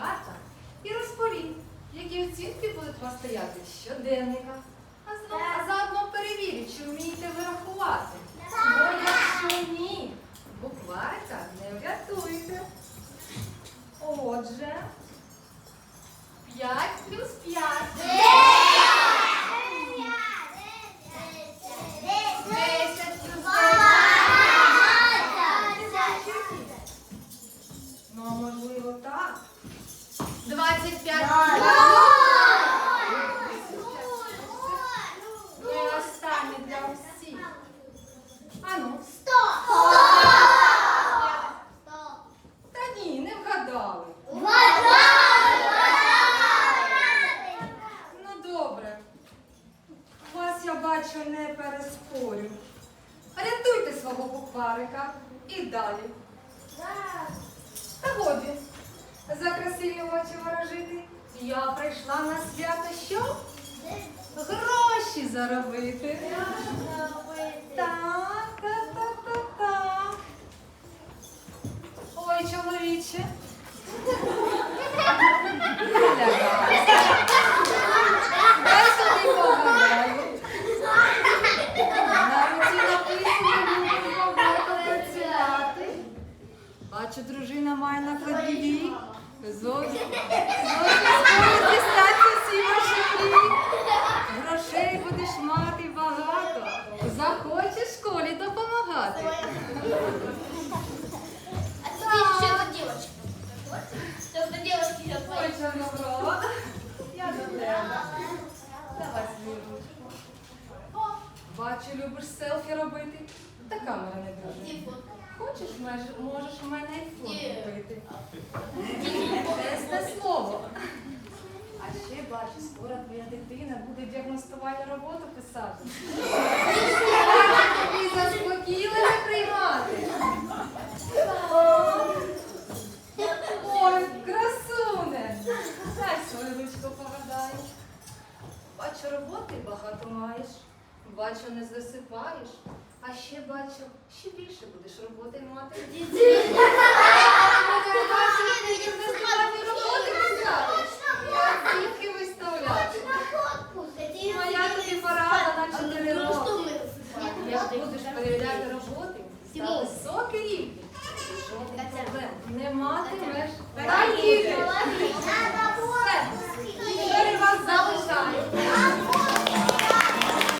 незвичайних і розповім, які оцінки будуть вас стояти в щоденниках. А, знов, а заодно перевірю, чи вмієте ви рахувати. Бо якщо ні, букварика не врятуйте. Отже, 5 плюс 5. 25 Ну і останнє для всіх. Ану, та ні, не вгадали. Ну добре. Вас я бачу не переспорю. Рятуйте свого букварика і далі. Та годі. За красиві очі ворожити. Я прийшла на свято що? Гроші заробити. Так, так, так, так, так. Ой, чоловіче. Бачу, дружина має на кладові. Зовсім скоро дістаться всі ваші. Грошей будеш мати багато. Захочеш школі допомагати. Ой, чорноброва, я до тебе. Давай свою. Бачу, любиш селфі робити. Та камера не дуже. Хочеш, можеш у мене айфон купити. Чесне слово. А ще бачу, скоро твоя дитина буде діагностувальну роботу писати. І заспокійливо приймати. Ой, красуне! Дай свою ручку. Бачу, роботи багато маєш, бачу, не засипаєш, а ще бачу, ще більше будеш роботи мати. Ти бачиш, ти діагностувальні роботи писати. Я тільки виставляти. Моя тобі порада на 4 роки. Як будеш перевіряти роботи, високий рівень. Не матимеш.